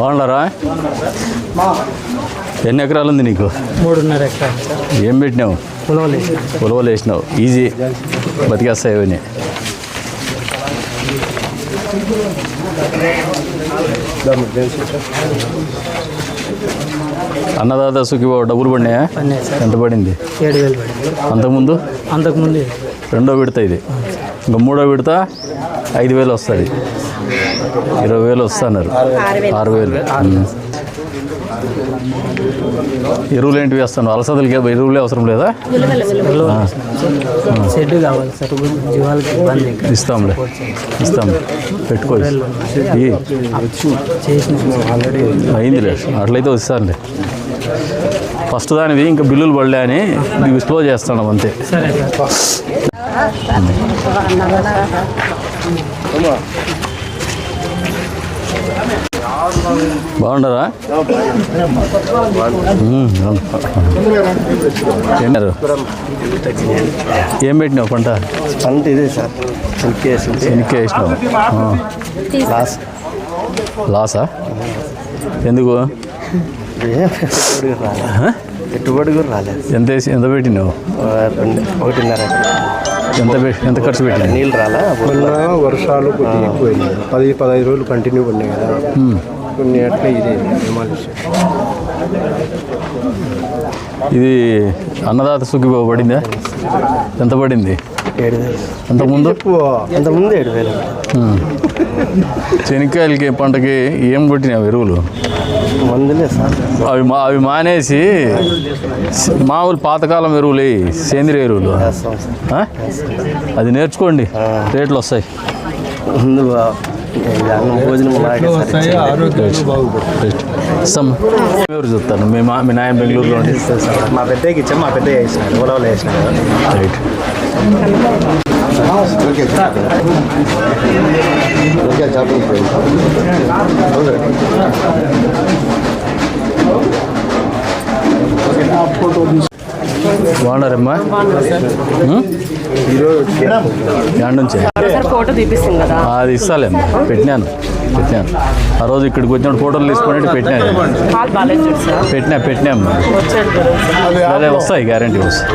బాగున్నారా? ఎన్ని ఎకరాలు ఉంది నీకు? మూడున్నర ఎకరాలు. ఏం పెట్టినావు? ఉలవలు వేసినావు. ఈజీ. బతికేస్తాయి అన్నదాత సుఖీ డబ్బులు పడినాయా? ఎంత పడింది? అంతకుముందు? అంతకుముందు రెండో విడత ఇది. ఇంకా మూడో విడత ఐదు వేలు వస్తుంది. ఇరవై వేలు వస్తున్నారు ఆరు వేలు. ఎరువులు ఏంటివి వేస్తాను అలసదలకి ఎరువులే అవసరం లేదా? షెడ్ కావాలి సార్ జీవాలకి ఇబ్బంది ఇంకా ఇస్తాంలే ఇస్తాం ఆల్రెడీ అయిందిలే అట్లయితే వస్తానులే ఫస్ట్ దానివి ఇంకా బిల్లులు పడలే అని స్లో చేస్తాను అంతే. బాగుండరా ఏమన్నారు ఏం పెట్టినావు పంట? పంట ఇదే సార్. శనిక్కి వేసినావు. లాస్ లాసా? ఎందుకు? పెట్టుబడి కూడా రాలేదు ఎంత వేసి ఎంత పెట్టినావు? ఒకటిన్నర. ఎంత పె- ఎంత ఖర్చు పెట్టినావు నీళ్ళు రాలా? మొన్న వర్షాలు కొద్దిగా ఎక్కువైనాయి పది పదహైదు రోజులు కంటిన్యూ పడినాయి కదా. కొన్ని అట్లా ఇదే ఇది అన్నదాత సుఖి పడిందా? ఎంత పడింది? ఏడు వేలు అంతకుముందు ఎక్కువ అంతకుముందు ఏడు వేలు ఉమ్. శనక్కాయలకి పంటకి ఏం కొట్టినావు ఎరువులు? మందులే సార్. అవి మా అవి మానేసి మామూలు పాతకాలం ఎరువులు సేంద్రియ ఎరువులు? అది నేర్చుకోండి. రేట్లు వస్తాయి. ఎవరు చూస్తాను మీ మా మీ నాయన బెంగళూరులో ఉండి. మా పెద్దకి ఇచ్చాం మా పెద్ద వేసినాడు ఉలవలు వేసినాడు. రైట్ బాగున్నారమ్మా ఉం? యాడ్ నుంచి సార్ ఫోటో తీపిస్తుంది కదా. అది ఇస్తాలేమ్మా. పెట్టినాను. పెట్టినాను. ఆ రోజు ఇక్కడికి వచ్చినప్పుడు ఫోటోలు తీసుకొని పెట్టినాను. పెట్టినా కదా అదే వస్తాయి గ్యారంటీ వస్తాయి.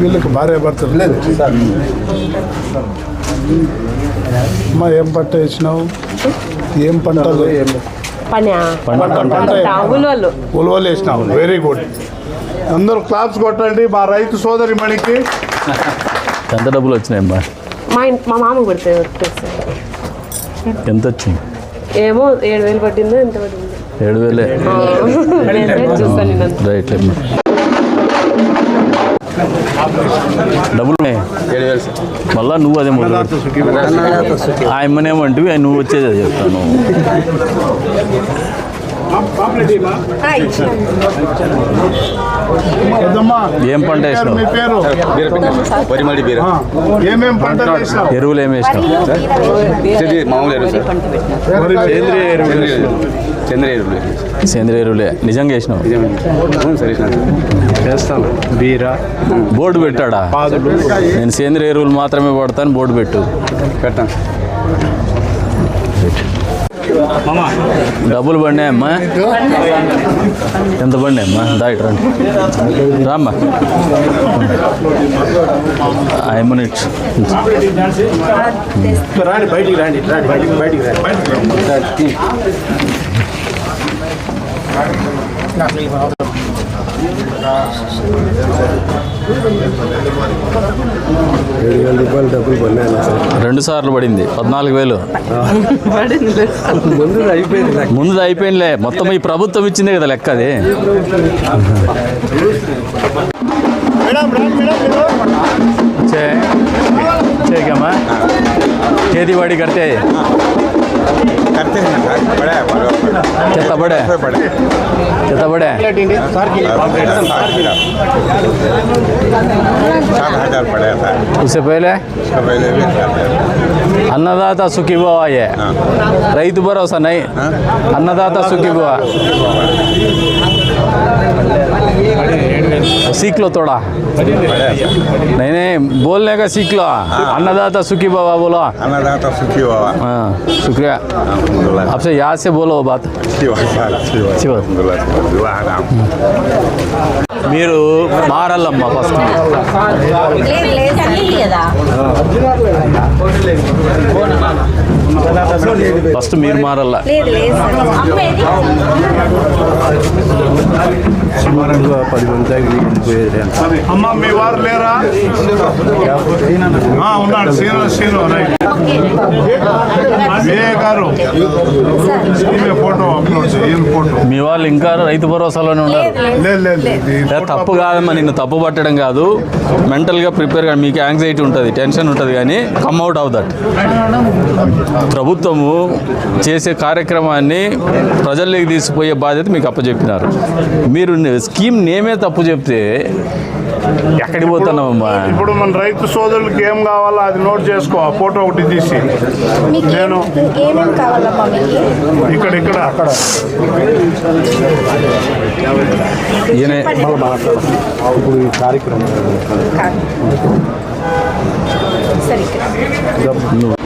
వీళ్ళకి భార్య భర్తలు లేదు. అమ్మా ఏం పంట వేసినావు? ఏం పంటలు? పంట పంట ఉలవలు వేసినావు. వెరీ గుడ్ అందరూ క్లాప్స్ కొట్టండి మా రైతు సోదరి మణికి. ఎంత డబ్బులు వచ్చినాయమ్మా మా ఇంటి మా మామ సార్ ఎంత వచ్చింది ఏమో ఏడు వేలు పట్టిందో ఎంత పట్టిందో. ఏడు వేలే. నేను చూస్తాను నేను రైట్ అమ్మా. డబ్బులు ఉన్నాయి? మళ్ళా నువ్వు అదే మొదలు ఆయన నువ్వు వచ్చేది అది చెప్తాను. ఏం పంట వరిమడి బీర. ఏమేం వేసినావు? ఎరువులు ఏమి మామూలు ఎరువు సేంద్రియ ఎరువులు చంద్ర ఎరువులు. సేంద్రియ ఎరువులే. నిజంగా వేసినావు? వేస్తాను. బీర. బోర్డు పెట్టాడా? నేను సేంద్రియ ఎరువులు మాత్రమే పడతాను బోర్డు పెట్టు. పెడతాను డబ్బులు పడినాయమ్మా ఎంత పడినాయమ్మా దాయిట్ రండి. రామ్మా. ఐ మినిట్స్ రాండి బయటికి రాండి రాండి బయటికి రాండి. రెండు సార్లు పడింది పద్నాలుగు వేలు. ముందు అయిపోయిందిలే మొత్తం ఈ ప్రభుత్వం ఇచ్చిందే కదా లెక్క అది. చేయమ్మా చేతి వాడి కడితే करते हैं सर बड़ा है कितना बड़ा है। कितना बड़ा है। सात हज़ार पड़ा था इससे पहले? इसका पहले भी अन्नदाता सुखी बुआ ये। हाँ। रईत भरोसा नहीं। हाँ। अन्नदाता सुखी बुआ। हाँ। सीख लो थोड़ा नहीं नहीं बोलने का सीख लो अन्नदाता सुखी बाबा बोलो अन्नदाता सुखी बाबा हाँ शुक्रिया अल्हम्दुलिल्लाह आपसे याद से बोलो वो बात अच्छी बात है अच्छी बात अच्छी बात। अल्हम्दुलिल्लाह दुआ है नाम మీరు మారల్లమ్మ ఫస్ట్ ఫస్ట్ మీరు మారల్ల. సుమారుగా పది మంది వెళ్ళిపోయేది అమ్మ మీ వారు లేరా? ఆ, ఉన్నాడు. Scene scene right. ఏ గారు ఈమె ఫోటో అప్లోడ్ చేయి ఈయన ఫోటో. మీ వాళ్ళు ఇంకా రైతు భరోసాలోనే ఉన్నారు. తప్పు కాదమ్మా నిన్ను తప్పు పట్టడం కాదు. మెంటల్గా ప్రిపేర్ మీకు యాంగ్జైటీ ఉంటుంది టెన్షన్ ఉంటుంది కానీ కమ్ అవుట్ ఆఫ్ దట్ ప్రభుత్వము చేసే కార్యక్రమాన్ని ప్రజల్లోకి తీసుకుపోయే బాధ్యత మీకు అప్పచెప్పినారు. మీరు స్కీమ్ నేమే తప్పు చెప్తే ఎక్కడికి పోతున్నామమ్మా ఇప్పుడు మన రైతు సోదరులకి ఏం కావాలో అది నోట్ చేసుకో ఆ ఫోటో ఒకటి తీసి. నేను ఇక్కడ ఇక్కడ. అక్కడ. ఈయన ఇప్పుడు ఈ కార్యక్రమం కాదు.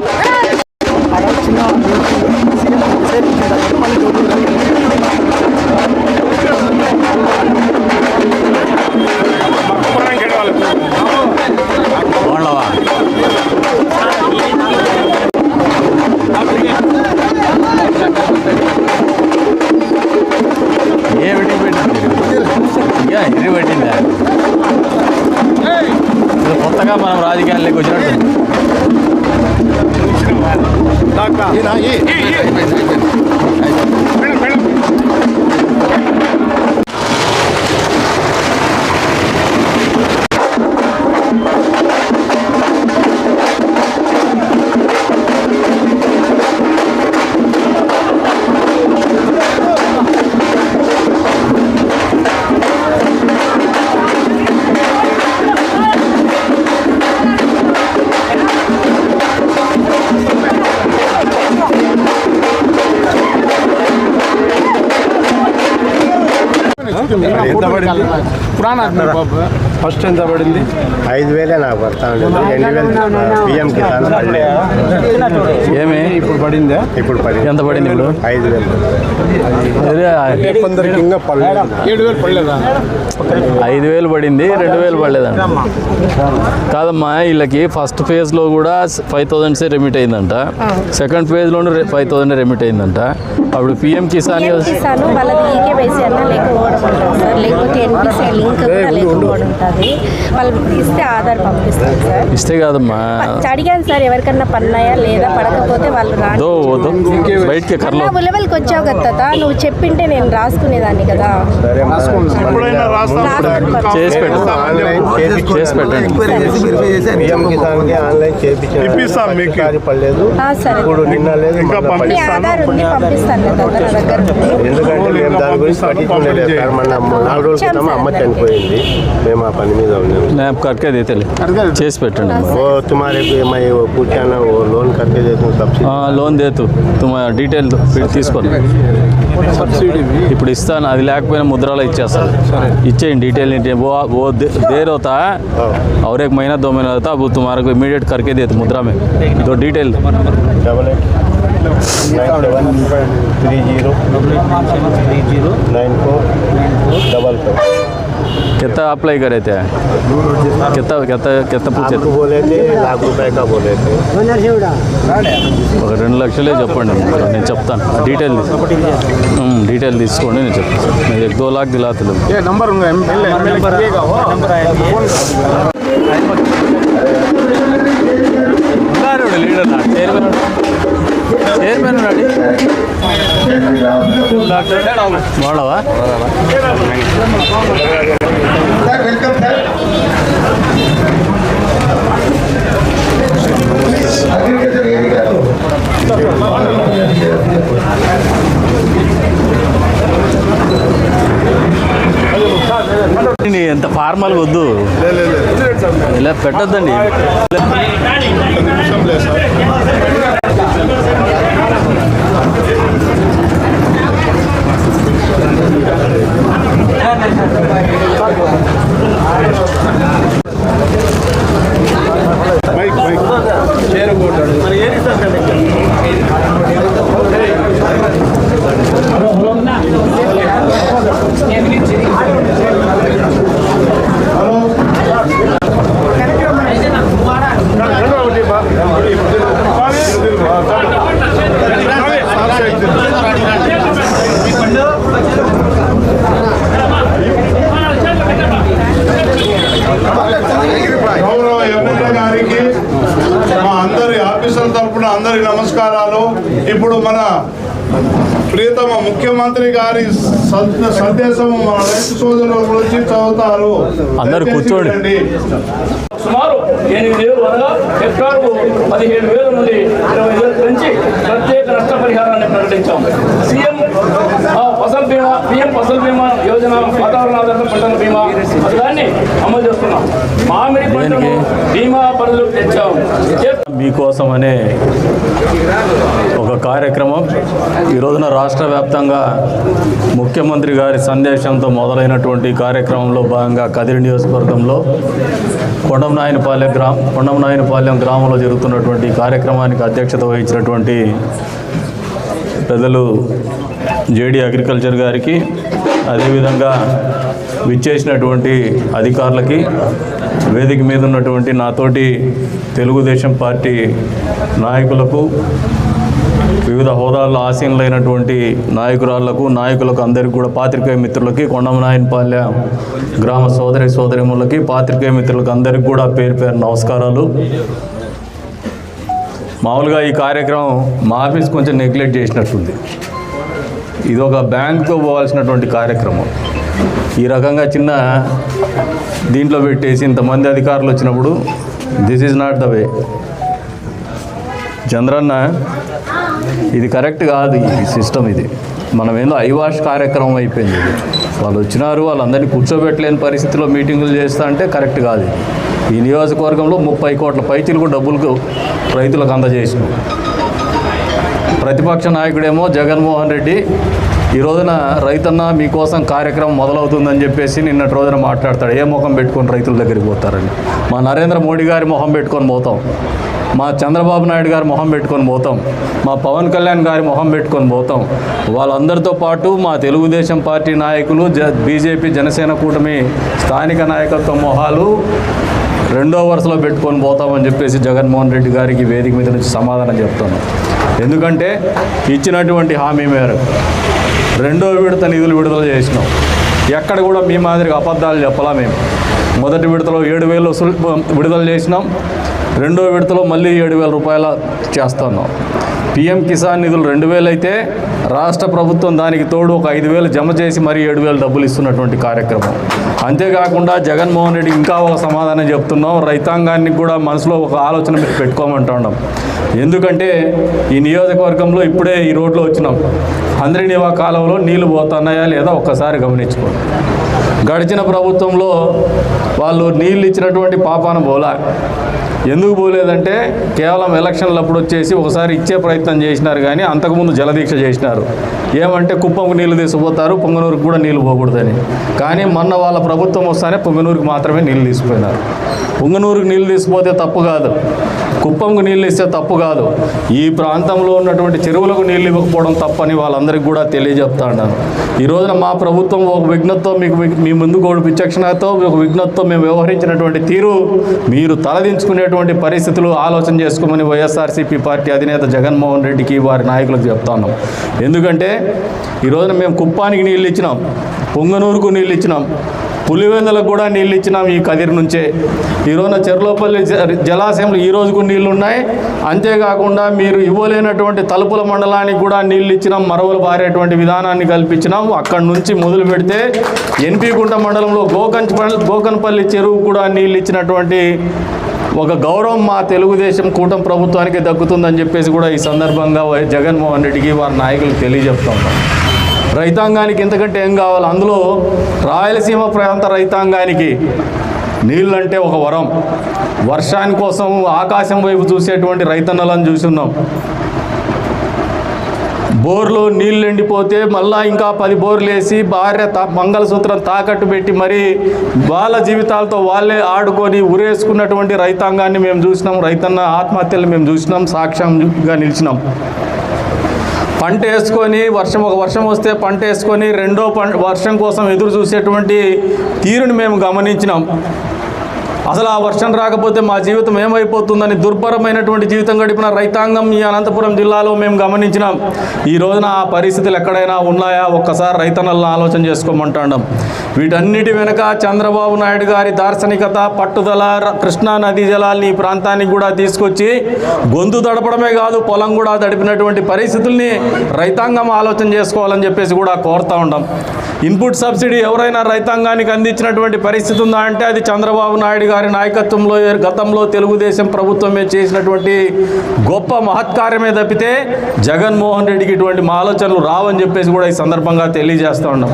ఫస్ట్ ఎంత పడింది? ఐదు వేలే నాకు పడతా ఉండేది రెండు వేలు పిఎం కిసాన్ పడలేదు ఏమి? ఇప్పుడు పడిందా? ఇప్పుడు పడి ఎంత పడింది ఇప్పుడు? ఐదు వేలు. అదే కొందరికి ఇంకా పడలేదు? ఐదు వేలు పడింది రెండు వేలు పడలేదంట కాదమ్మా వీళ్ళకి ఫస్ట్ ఫేజ్లో కూడా ఫైవ్ థౌసండ్సే రెమిట్ అయిందంట. సెకండ్ ఫేజ్లోనూ ఫైవ్ థౌసండ్ రెమిట్ అయిందంట. అప్పుడు పిఎం కిసాన్ వాళ్ళది ఈకేవైసీ అన్న ఉంటుంది సార్ లేకపోతే ఎన్పిసి లింక్ కూడా లేకపోవడం ఉంటుంది వాళ్ళు ఇస్తే ఆధార్ పంపిస్తారు సార్. ఇస్తే కాదమ్మా. అడిగాను సార్ ఎవరికన్నా పన్నాయా లేదా పడకపోతే వాళ్ళు రాని దో దో బయటికి కర్రలో నా ఉలవలకి వచ్చావు కదా నువ్వు చెప్పింటే నేను రాసుకునేదాన్ని కదా. చేసి పెట్టు ఆన్లైన్ చేపించు చేసి పెట్టండి పడలేదు. ఆ, సరే ఇప్పుడు నిన్న లేదు పంపిస్తాను. ఎందుకంటే మేము దాని గురించి పట్టించుకోలేదు సార్ మొన్న నాలుగు రోజుల క్రితం అమ్మ చనిపోయింది మేము ఆ పని మీద ఉన్నాము న్యాప్ కట్కే దేతే చేసి పెట్టండి అమ్మా वो तुम्हारे पे मैं वो पूछा वो लोन करके देता हूँ सब्सिडी ఆ, లోన్ దేతు తుమ డీటెయిల్ తీసుకోండి ఇప్పుడు ఇస్తాను అది లేకపోయినా ముద్రాలో ఇచ్చేస్తాను ఇచ్చేయండి డీటెయిల్ ఏంటి वो वो दे- देर होता है और एक महीना दो महीना होता है अब तुम्हारे को इमीडिएट करके देते मुद्रा में दो detail double eight nine seven three zero nine four double five कितना अप्लाई करे थे कितना कितना कितना पूछे आपको बोले थे लाख रुपए का बोले थे ఒక రెండు లక్షలే చెప్పండి నేను చెప్తాను డీటెయిల్ డీటెయిల్ తీసుకోండి నేను చెప్తాను నేను एक दो लाख दिलाते लोग నంబర్ ఉన్నారు లీడర్ నా చైర్మన్ చైర్మన్ ఉన్నాడు. బాగున్నావా? ఎంత ఫార్మల్ వద్దు. ఇలా పెట్టద్దండి. చేరుకోవటాడు మరి ఏది సార్ చేయడానికి మీకోసం అనే ఒక కార్యక్రమం. ఈ రోజున రాష్ట్ర వ్యాప్తంగా ముఖ్యమంత్రి గారి సందేశంతో మొదలైనటువంటి కార్యక్రమంలో భాగంగా కదిరి నియోజకవర్గంలో కొండంనాయనపాలెం గ్రామ కొండంనాయనపాలెం గ్రామంలో జరుగుతున్నటువంటి కార్యక్రమానికి అధ్యక్షత వహించినటువంటి పెద్దలు జేడీ అగ్రికల్చర్ గారికి అదేవిధంగా విచ్చేసినటువంటి అధికారులకి వేదిక మీద ఉన్నటువంటి నాతోటి తెలుగుదేశం పార్టీ నాయకులకు వివిధ హోదాల్లో ఆసీనులైనటువంటి నాయకురాళ్ళకు నాయకులకు అందరికీ కూడా పాత్రికేయ మిత్రులకి కొండమనాయనపాలెం గ్రామ సోదరి సోదరిములకి పాత్రికేయ మిత్రులకు అందరికీ కూడా పేరు పేరు నమస్కారాలు. మామూలుగా ఈ కార్యక్రమం మా ఆఫీస్ కొంచెం నెగ్లెక్ట్ చేసినట్టుంది. ఇది ఒక బ్యాంక్తో పోవాల్సినటువంటి కార్యక్రమం. ఈ రకంగా చిన్న దీంట్లో పెట్టేసి ఇంతమంది అధికారులు వచ్చినప్పుడు this is not the way Chandranna ఇది కరెక్ట్ కాదు ఈ సిస్టమ్ ఇది. మనం ఏందో ఐవాష్ కార్యక్రమం అయిపోయింది ఇది. వాళ్ళు వచ్చినారు వాళ్ళందరినీ కూర్చోబెట్టలేని పరిస్థితిలో మీటింగులు చేస్తా అంటే కరెక్ట్ కాదు ఈ నియోజకవర్గంలో ముప్పై కోట్ల పైచీలకు డబ్బులకు రైతులకు అందజేసినాం. ప్రతిపక్ష నాయకుడేమో జగన్మోహన్ రెడ్డి ఈ రోజున రైతన్న మీకోసం కార్యక్రమం మొదలవుతుందని చెప్పేసి నిన్నటి రోజున మాట్లాడతాడు. ఏ ముఖం పెట్టుకొని రైతుల దగ్గరికి పోతారని మా నరేంద్ర మోడీ గారి మొహం పెట్టుకొని పోతాం. మా చంద్రబాబు నాయుడు గారి మొహం పెట్టుకొని పోతాం. మా పవన్ కళ్యాణ్ గారి మొహం పెట్టుకొని పోతాం. వాళ్ళందరితో పాటు మా తెలుగుదేశం పార్టీ నాయకులు జ బీజేపీ జనసేన కూటమి స్థానిక నాయకత్వ మొహాలు రెండో వరుసలో పెట్టుకొని పోతామని చెప్పేసి జగన్మోహన్ రెడ్డి గారికి వేదిక మీద నుంచి సమాధానం చెప్తాను ఎందుకంటే ఇచ్చినటువంటి హామీ మేరకు రెండో విడత నిధులు విడుదల చేసినాం. ఎక్కడ కూడా మీ మాదిరిగా అబద్ధాలు చెప్పాలా మేము. మొదటి విడతలో ఏడు వేలు విడుదల చేసినాం. రెండో విడతలో మళ్ళీ ఏడు వేల రూపాయల చేస్తున్నాం. పిఎం కిసాన్ నిధులు రెండు అయితే రాష్ట్ర ప్రభుత్వం దానికి తోడు ఒక ఐదు వేలు జమ చేసి మరీ ఏడు వేలు డబ్బులు ఇస్తున్నటువంటి కార్యక్రమం. అంతేకాకుండా జగన్మోహన్ రెడ్డి ఇంకా ఒక సమాధానం చెప్తున్నాం. రైతాంగానికి కూడా మనసులో ఒక ఆలోచన మీరు పెట్టుకోమంటున్నాం ఎందుకంటే ఈ నియోజకవర్గంలో ఇప్పుడే ఈ రోడ్లో వచ్చినాం. అందరినివా కాలంలో నీళ్ళు పోతున్నాయా లేదా ఒక్కసారి గమనించుకోండి. గడిచిన ప్రభుత్వంలో వాళ్ళు నీళ్ళు ఇచ్చినటువంటి పాపాన బోలా. ఎందుకు పోలేదంటే కేవలం ఎలక్షన్లప్పుడు వచ్చేసి ఒకసారి ఇచ్చే ప్రయత్నం చేసినారు కానీ అంతకుముందు జలదీక్ష చేసినారు. ఏమంటే కుప్పంకు నీళ్ళు తీసుకుపోతారు పొంగనూరుకు కూడా నీళ్ళు పోకూడదని. కానీ మొన్న వాళ్ళ ప్రభుత్వం వస్తానే పొంగనూరుకి మాత్రమే నీళ్ళు తీసుకుపోయినారు. పొంగనూరుకి నీళ్ళు తీసుకుపోతే తప్పు కాదు. కుప్పంకు నీళ్ళు ఇస్తే తప్పు కాదు. ఈ ప్రాంతంలో ఉన్నటువంటి చెరువులకు నీళ్ళు ఇవ్వకపోవడం తప్పని వాళ్ళందరికీ కూడా తెలియజెప్తా ఉన్నాను ఈ రోజున మా ప్రభుత్వం ఒక విఘ్నతో మీకు మీ ముందు గోడు విచక్షణతో ఒక విఘ్నతో మేము వ్యవహరించినటువంటి తీరు మీరు తలదించుకునేటువంటి పరిస్థితులు ఆలోచన చేసుకోమని వైఎస్ఆర్సీపీ పార్టీ అధినేత జగన్మోహన్ రెడ్డికి వారి నాయకులకు చెప్తాను ఎందుకంటే ఈరోజున మేము కుప్పానికి నీళ్ళు ఇచ్చినాం పొంగనూరుకు నీళ్ళు ఇచ్చినాం పులివెందులకు కూడా నీళ్ళు ఇచ్చినాం ఈ కదిరి నుంచే. ఈరోజున చెర్లోపల్లి జ- జలాశయంలో ఈ రోజుకు నీళ్ళు ఉన్నాయి అంతేకాకుండా మీరు ఇవ్వలేనటువంటి తలుపుల మండలానికి కూడా నీళ్ళు ఇచ్చినాం మరవలు బారేటువంటి విధానాన్ని కల్పించినాం. అక్కడి నుంచి మొదలు పెడితే ఎన్పిగుంట మండలంలో గోకంచ్ గోకన్పల్లి చెరువు కూడా నీళ్ళు ఇచ్చినటువంటి ఒక గౌరవం మా తెలుగుదేశం కూటమి ప్రభుత్వానికి దక్కుతుందని చెప్పేసి కూడా ఈ సందర్భంగా వై- జగన్మోహన్ రెడ్డికి వారి నాయకులు తెలియజెప్తా. రైతాంగానికి ఇంతకంటే ఏం కావాలి? అందులో రాయలసీమ ప్రాంత రైతాంగానికి నీళ్ళంటే ఒక వరం. వర్షాని కోసం ఆకాశం వైపు చూసేటువంటి రైతన్నలను చూస్తున్నాం బోర్లో నీళ్ళు ఎండిపోతే మళ్ళా ఇంకా పది బోర్లు వేసి భార్య తా మంగళసూత్రం తాకట్టు పెట్టి మరి వాళ్ళ జీవితాలతో వాళ్ళే ఆడుకొని ఉరేసుకున్నటువంటి రైతాంగాన్ని మేము చూసినాం. రైతన్న ఆత్మహత్యలు మేము చూసినాం. సాక్ష్యంగా నిలిచినాం. పంట వేసుకొని వర్షం ఒక వర్షం వస్తే పంట వేసుకొని రెండో పం వర్షం కోసం ఎదురు చూసేటువంటి తీరుని మేము గమనించినాం. అసలు ఆ వర్షం రాకపోతే మా జీవితం ఏమైపోతుందని దుర్భరమైనటువంటి జీవితం గడిపిన రైతాంగం ఈ అనంతపురం జిల్లాలో మేము గమనించినాం. ఈ రోజున ఆ పరిస్థితులు ఎక్కడైనా ఉన్నాయా? ఒక్కసారి రైతన్నలను ఆలోచన చేసుకోమంటాం వీటన్నిటి వెనుక చంద్రబాబు నాయుడు గారి దార్శనికత పట్టుదల కృష్ణా నదీ జలాల్ని ఈ ప్రాంతానికి కూడా తీసుకొచ్చి గొంతు దడపడమే కాదు పొలం కూడా దడిపినటువంటి పరిస్థితుల్ని రైతాంగం ఆలోచన చేసుకోవాలని చెప్పేసి కూడా కోరుతా ఉంటాం ఇన్పుట్ సబ్సిడీ ఎవరైనా రైతాంగానికి అందించినటువంటి పరిస్థితి ఉందా అంటే అది చంద్రబాబు నాయుడు గారు నాయకత్వంలో గతంలో తెలుగుదేశం ప్రభుత్వమే చేసినటువంటి గొప్ప మహత్కార్యమే తప్పితే జగన్మోహన్ రెడ్డికి ఇటువంటి మా ఆలోచనలు రావని చెప్పేసి కూడా ఈ సందర్భంగా తెలియజేస్తూ ఉన్నాం.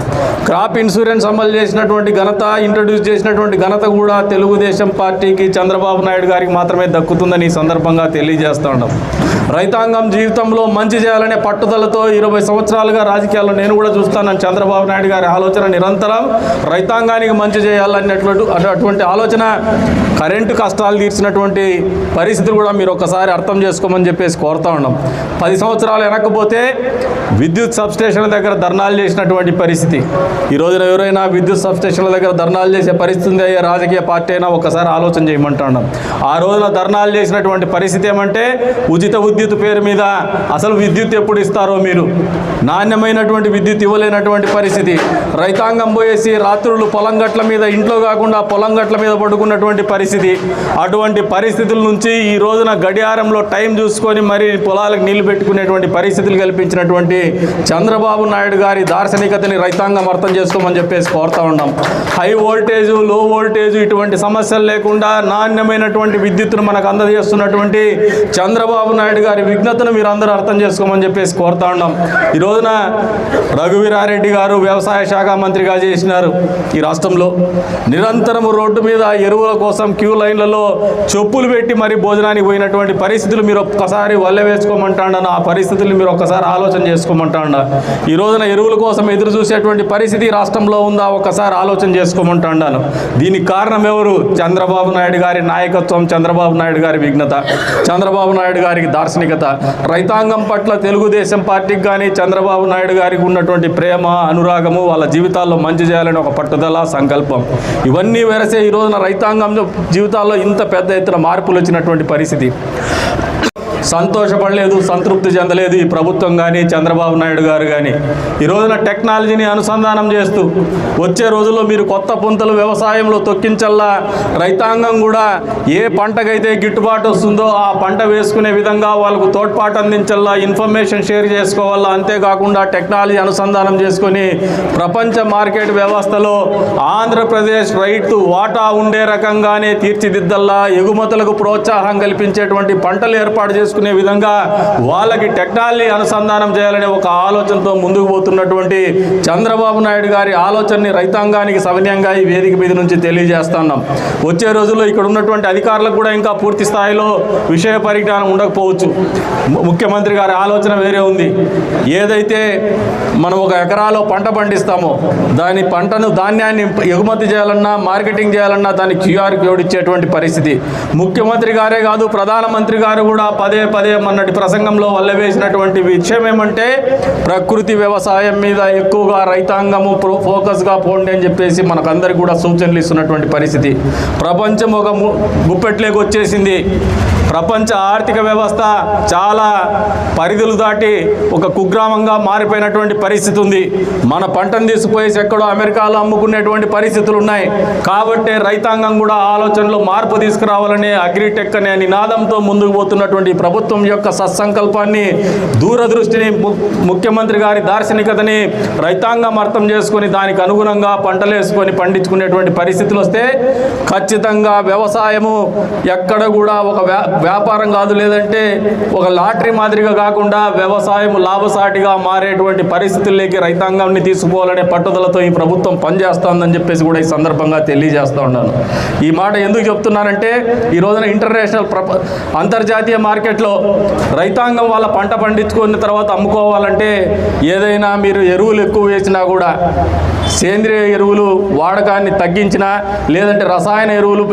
క్రాప్ ఇన్సూరెన్స్ అమలు చేసినటువంటి ఘనత ఇంట్రడ్యూస్ చేసినటువంటి ఘనత కూడా తెలుగుదేశం పార్టీకి చంద్రబాబు నాయుడు గారికి మాత్రమే దక్కుతుందని ఈ సందర్భంగా తెలియజేస్తూ ఉన్నాం. రైతాంగం జీవితంలో మంచి చేయాలనే పట్టుదలతో ఇరవై సంవత్సరాలుగా రాజకీయాల్లో నేను కూడా చూస్తాను చంద్రబాబు నాయుడు గారి ఆలోచన నిరంతరం రైతాంగానికి మంచి చేయాలన్నటువంటి అటువంటి ఆలోచన కరెంటు కష్టాలు తీర్చినటువంటి పరిస్థితులు కూడా మీరు ఒక్కసారి అర్థం చేసుకోమని చెప్పేసి కోరుతా ఉన్నాం. పది సంవత్సరాలు వెనకపోతే విద్యుత్ సబ్స్టేషన్ల దగ్గర ధర్నాలు చేసినటువంటి పరిస్థితి. ఈ రోజున ఎవరైనా విద్యుత్ సబ్స్టేషన్ల దగ్గర ధర్నాలు చేసే పరిస్థితి అయ్యే రాజకీయ పార్టీ అయినా ఒకసారి ఆలోచన చేయమంటున్నాం ఆ రోజున ధర్నాలు చేసినటువంటి పరిస్థితి ఏమంటే ఉచిత విద్యుత్ పేరు మీద అసలు విద్యుత్ ఎప్పుడు ఇస్తారో మీరు? నాణ్యమైనటువంటి విద్యుత్ ఇవ్వలేనటువంటి పరిస్థితి. రైతాంగం పోయేసి రాత్రులు పొలం గట్ల మీద ఇంట్లో కాకుండా పొలం గట్ల మీద పడుకున్నటువంటి పరిస్థితి. అటువంటి పరిస్థితుల నుంచి ఈ రోజున గడియారంలో టైం చూసుకొని మరి పొలాలకు నీళ్ళు పెట్టుకునేటువంటి పరిస్థితులు కల్పించినటువంటి చంద్రబాబు నాయుడు గారి దార్శనికతని రైతాంగం అర్థం చేసుకోమని చెప్పేసి కోరుతా ఉన్నాం. హై వోల్టేజ్లో వోల్టేజ్ ఇటువంటి సమస్యలు లేకుండా నాణ్యమైనటువంటి విద్యుత్తును మనకు అందజేస్తున్నటువంటి చంద్రబాబు నాయుడు గారి విఘ్నతను మీరు అందరూ అర్థం చేసుకోమని చెప్పేసి కోరుతా ఉన్నాం. ఈ రోజున రఘువీరారెడ్డి గారు వ్యవసాయ శాఖ మంత్రిగా చేసినారు ఈ రాష్ట్రంలో. నిరంతరము రోడ్డు మీద ఎరువుల కోసం క్యూ లైన్లలో చెప్పులు పెట్టి మరి భోజనానికి పోయినటువంటి పరిస్థితులు మీరు ఒక్కసారి వల్ల వేసుకోమంటాను ఆ పరిస్థితులు మీరు ఒక్కసారి ఆలోచన చేసుకోమంటాను ఈ రోజున ఎరువుల కోసం ఎదురు చూసేటువంటి పరిస్థితి రాష్ట్రంలో ఉందా? ఒక్కసారి ఆలోచన చేసుకోమంటాండాను. దీనికి కారణం ఎవరు? చంద్రబాబు నాయుడు గారి నాయకత్వం చంద్రబాబు నాయుడు గారి విఘ్నత చంద్రబాబు నాయుడు గారికి దార్శనికత. రైతాంగం పట్ల తెలుగుదేశం పార్టీకి కానీ చంద్రబాబు నాయుడు గారికి ఉన్నటువంటి ప్రేమ అనురాగము వాళ్ళ జీవితాల్లో మంచి చేయాలని ఒక పట్టుదల సంకల్పం. ఇవన్నీ వెరసే ఈ రోజున రైతాంగంలో జీవితాల్లో ఇంత పెద్ద ఎత్తున మార్పులు వచ్చినటువంటి పరిస్థితి. సంతోషపడలేదు సంతృప్తి చెందలేదు ఈ ప్రభుత్వం కానీ చంద్రబాబు నాయుడు గారు కానీ ఈ రోజున టెక్నాలజీని అనుసంధానం చేస్తూ వచ్చే రోజుల్లో మీరు కొత్త పుంతలు వ్యవసాయంలో తొక్కించల్లా రైతాంగం కూడా ఏ పంటకైతే గిట్టుబాటు వస్తుందో ఆ పంట వేసుకునే విధంగా వాళ్ళకు తోడ్పాటు అందించల్లా ఇన్ఫర్మేషన్ షేర్ చేసుకోవాలా అంతేకాకుండా టెక్నాలజీ అనుసంధానం చేసుకొని ప్రపంచ మార్కెట్ వ్యవస్థలో ఆంధ్రప్రదేశ్ రైతు వాటా ఉండే రకంగానే తీర్చిదిద్దల్లా ఎగుమతులకు ప్రోత్సాహం కల్పించేటువంటి పంటలు ఏర్పాటు చేసుకునే విధంగా వాళ్ళకి టెక్నాలజీ అనుసంధానం చేయాలనే ఒక ఆలోచనతో ముందుకు పోతున్నటువంటి చంద్రబాబు నాయుడు గారి ఆలోచనని రైతాంగానికి సవినయంగా ఈ వేదిక మీద నుంచి తెలియజేస్తున్నాం. వచ్చే రోజుల్లో ఇక్కడ ఉన్నటువంటి అధికారులకు కూడా ఇంకా పూర్తి స్థాయిలో విషయ పరిజ్ఞానం ఉండకపోవచ్చు. ముఖ్యమంత్రి గారి ఆలోచన వేరే ఉంది. ఏదైతే మనం ఒక ఎకరాలో పంట పండిస్తామో దాని పంటను ధాన్యాన్ని ఎగుమతి చేయాలన్నా మార్కెటింగ్ చేయాలన్నా దాన్ని క్యూఆర్ కోడ్ ఇచ్చేటువంటి పరిస్థితి. ముఖ్యమంత్రి గారే కాదు ప్రధానమంత్రి గారు కూడా పదే పదే మొన్నటి ప్రసంగంలో వల్లవేసినటువంటి విషయం ఏమంటే ప్రకృతి వ్యవసాయం మీద ఎక్కువగా రైతాంగము ప్రో- ఫోకస్గా పోండి అని చెప్పేసి మనకందరికి కూడా సూచనలు ఇస్తున్నటువంటి పరిస్థితి. ప్రపంచం ఒక ము- గుప్పెట్లోకి వచ్చేసింది. ప్రపంచ ఆర్థిక వ్యవస్థ చాలా పరిధులు దాటి ఒక కుగ్రామంగా మారిపోయినటువంటి పరిస్థితి ఉంది. మన పంటను తీసుకుపోయేసి ఎక్కడో అమెరికాలో అమ్ముకునేటువంటి పరిస్థితులు ఉన్నాయి. కాబట్టి రైతాంగం కూడా ఆలోచనలో మార్పు తీసుకురావాలనే అగ్రిటెక్ అనే నినాదంతో ముందుకు పోతున్నటువంటి ప్రభుత్వం యొక్క సత్సంకల్పాన్ని దూరదృష్టిని ము- ముఖ్యమంత్రి గారి దార్శనికతని రైతాంగం అర్థం చేసుకొని దానికి అనుగుణంగా పంటలు వేసుకొని పండించుకునేటువంటి పరిస్థితులు వస్తే ఖచ్చితంగా వ్యవసాయము ఎక్కడ కూడా ఒక వ్యాపారం కాదు లేదంటే ఒక లాటరీ మాదిరిగా కాకుండా వ్యవసాయం లాభసాటిగా మారేటువంటి పరిస్థితుల్లోకి రైతాంగాన్ని తీసుకుపోవాలనే పట్టుదలతో ఈ ప్రభుత్వం పనిచేస్తోందని చెప్పేసి కూడా ఈ సందర్భంగా తెలియజేస్తూ ఉన్నాను. ఈ మాట ఎందుకు చెప్తున్నానంటే ఈ రోజున ఇంటర్నేషనల్ ప్రప అంతర్జాతీయ మార్కెట్లో రైతాంగం వాళ్ళ పంట పండించుకున్న తర్వాత అమ్ముకోవాలంటే ఏదైనా మీరు ఎరువులు ఎక్కువ వేసినా కూడా సేంద్రియ ఎరువులు వాడకాన్ని తగ్గించినా లేదంటే రసాయన ఎరువులు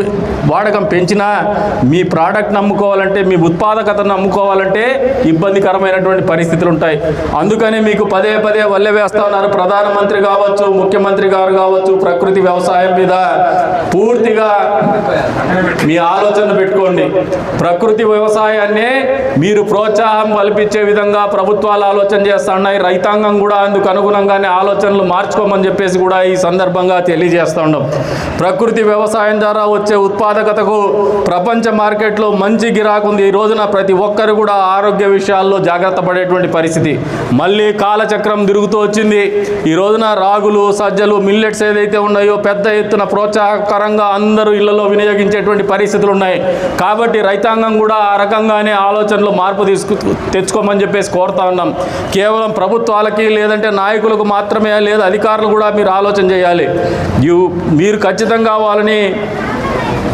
వాడకం పెంచినా మీ ప్రోడక్ట్ని అమ్ముకోవాలంటే మీ ఉత్పాదకతను అమ్ముకోవాలంటే ఇబ్బందికరమైనటువంటి పరిస్థితులు ఉంటాయి. అందుకని మీకు పదే పదే వల్లె వేస్తా ఉన్నారు ప్రధానమంత్రి కావచ్చు ముఖ్యమంత్రి గారు కావచ్చు ప్రకృతి వ్యవసాయం మీద పూర్తిగా మీ ఆలోచన పెట్టుకోండి. ప్రకృతి వ్యవసాయాన్ని మీరు ప్రోత్సాహం కల్పించే విధంగా ప్రభుత్వాలు ఆలోచన చేస్తున్నాయి. రైతాంగం కూడా అందుకు అనుగుణంగానే ఆలోచనలు మార్చుకోమని చెప్పేసి కూడా ఈ సందర్భంగా తెలియజేస్తా ఉన్నాం. ప్రకృతి వ్యవసాయం ద్వారా వచ్చే ఉత్పాదకతకు ప్రపంచ మార్కెట్లో మంచి గిరాకు ఉంది. ఈ రోజున ప్రతి ఒక్కరు కూడా ఆరోగ్య విషయాల్లో జాగ్రత్త పడేటువంటి పరిస్థితి. మళ్ళీ కాలచక్రం తిరుగుతూ వచ్చింది. ఈ రోజున రాగులు సజ్జలు మిల్లెట్స్ ఏదైతే ఉన్నాయో పెద్ద ఎత్తున ప్రోత్సాహకరంగా అందరూ ఇళ్ళలో వినియోగించేటువంటి పరిస్థితులు ఉన్నాయి. కాబట్టి రైతాంగం కూడా ఆ రకంగానే ఆలోచనలు మార్పు తీసుకు తెచ్చుకోమని చెప్పేసి కోరుతా ఉన్నాం. కేవలం ప్రభుత్వాలకి లేదంటే నాయకులకు మాత్రమే లేదు అధికారులు కూడా మీరు ఆలోచన చేయాలి. యు- మీరు ఖచ్చితంగా వాళ్ళని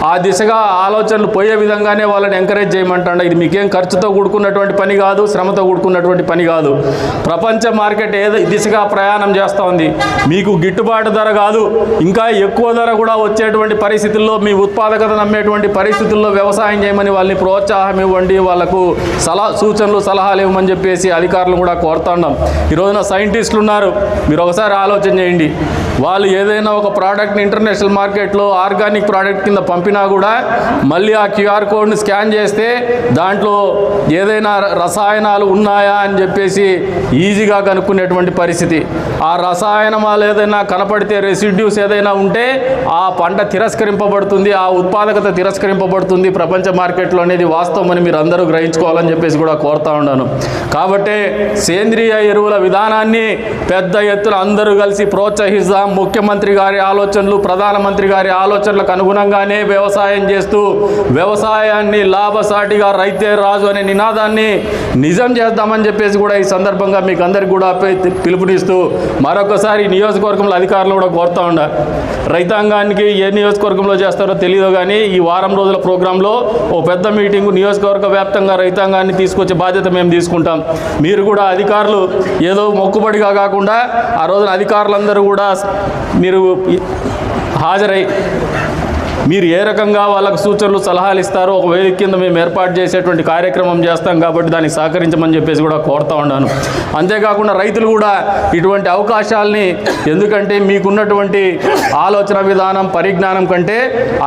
ఆ దిశగా ఆలోచనలు పోయే విధంగానే వాళ్ళని ఎంకరేజ్ చేయమంటాడు. ఇది మీకేం ఖర్చుతో కూడుకున్నటువంటి పని కాదు శ్రమతో కూడుకున్నటువంటి పని కాదు. ప్రపంచ మార్కెట్ ఏదో దిశగా ప్రయాణం చేస్తూ ఉంది. మీకు గిట్టుబాటు ధర కాదు ఇంకా ఎక్కువ ధర కూడా వచ్చేటువంటి పరిస్థితుల్లో మీ ఉత్పాదకత నమ్మేటువంటి పరిస్థితుల్లో వ్యవసాయం చేయమని వాళ్ళని ప్రోత్సాహం ఇవ్వండి. వాళ్ళకు సలహా సూచనలు సలహాలు ఇవ్వమని చెప్పేసి అధికారులు కూడా కోరుతున్నాం ఈ రోజున సైంటిస్టులు ఉన్నారు. మీరు ఒకసారి ఆలోచన చేయండి. వాళ్ళు ఏదైనా ఒక ప్రోడక్ట్ని ఇంటర్నేషనల్ మార్కెట్లో ఆర్గానిక్ ప్రోడక్ట్ కింద పంపినా కూడా మళ్ళీ ఆ క్యూఆర్ కోడ్ని స్కాన్ చేస్తే దాంట్లో ఏదైనా రసాయనాలు ఉన్నాయా అని చెప్పేసి ఈజీగా కనుక్కునేటువంటి పరిస్థితి. ఆ రసాయనాలు ఏదైనా కనపడితే రెసిడ్యూస్ ఏదైనా ఉంటే ఆ పంట తిరస్కరింపబడుతుంది ఆ ఉత్పాదకత తిరస్కరింపబడుతుంది ప్రపంచ మార్కెట్లో అనేది వాస్తవం అని మీరు అందరూ గ్రహించుకోవాలని చెప్పేసి కూడా కోరుతా ఉన్నాను. కాబట్టి సేంద్రియ ఎరువుల విధానాన్ని పెద్ద ఎత్తున అందరూ కలిసి ప్రోత్సహిస్తాం. ముఖ్యమంత్రి గారి ఆలోచనలు ప్రధానమంత్రి గారి ఆలోచనలకు అనుగుణంగానే వ్యవసాయం చేస్తూ వ్యవసాయాన్ని లాభసాటిగా రైతే రాజు అనే నినాదాన్ని నిజం చేద్దామని చెప్పేసి కూడా ఈ సందర్భంగా మీకు అందరికి కూడా పిలుపునిస్తూ మరొకసారి నియోజకవర్గంలో అధికారులు కూడా కోరుతా ఉన్నారు రైతాంగానికి ఏ నియోజకవర్గంలో చేస్తారో తెలియదు కానీ ఈ వారం రోజుల ప్రోగ్రాంలో ఓ పెద్ద మీటింగ్ నియోజకవర్గ వ్యాప్తంగా రైతాంగాన్ని తీసుకొచ్చే బాధ్యత మేము తీసుకుంటాం. మీరు కూడా అధికారులు ఏదో మొక్కుబడిగా కాకుండా ఆ రోజున అధికారులందరూ కూడా మీరు హాజరై మీరు ఏ రకంగా వాళ్ళకు సూచనలు సలహాలు ఇస్తారో ఒక వేదిక కింద మేము ఏర్పాటు చేసేటువంటి కార్యక్రమం చేస్తాం కాబట్టి దానికి సహకరించమని చెప్పేసి కూడా కోరుతా ఉన్నాను. అంతేకాకుండా రైతులు కూడా ఇటువంటి అవకాశాలని ఎందుకంటే మీకున్నటువంటి ఆలోచన విధానం పరిజ్ఞానం కంటే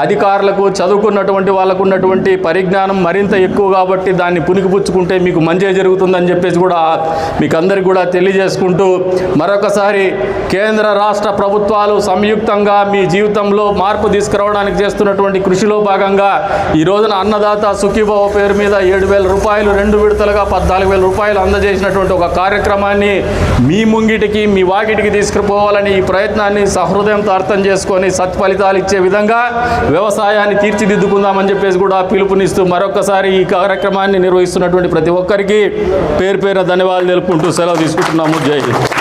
అధికారులకు చదువుకున్నటువంటి వాళ్ళకు ఉన్నటువంటి పరిజ్ఞానం మరింత ఎక్కువ కాబట్టి దాన్ని పునికిపుచ్చుకుంటే మీకు మంచి జరుగుతుందని చెప్పేసి కూడా మీకు అందరికి కూడా తెలియజేసుకుంటూ మరొకసారి కేంద్ర రాష్ట్ర ప్రభుత్వాలు సంయుక్తంగా మీ జీవితంలో మార్పు తీసుకురావడానికి చేస్తున్నటువంటి కృషిలో భాగంగా ఈ రోజున అన్నదాత సుఖీభావ పేరు మీద ఏడు వేల రూపాయలు రెండు విడతలుగా పద్నాలుగు వేల రూపాయలు అందజేసినటువంటి ఒక కార్యక్రమాన్ని మీ ముంగిటికి మీ వాకిటికి తీసుకుపోవాలని ఈ ప్రయత్నాన్ని సహృదయంతో అర్థం చేసుకొని సత్ఫలితాలు ఇచ్చే విధంగా వ్యవసాయాన్ని తీర్చిదిద్దుకుందామని చెప్పేసి కూడా పిలుపునిస్తూ మరొకసారి ఈ కార్యక్రమాన్ని నిర్వహిస్తున్నటువంటి ప్రతి ఒక్కరికి పేరు పేరు ధన్యవాదాలు తెలుపుకుంటూ సెలవు తీసుకుంటున్నాము. జై హింద్.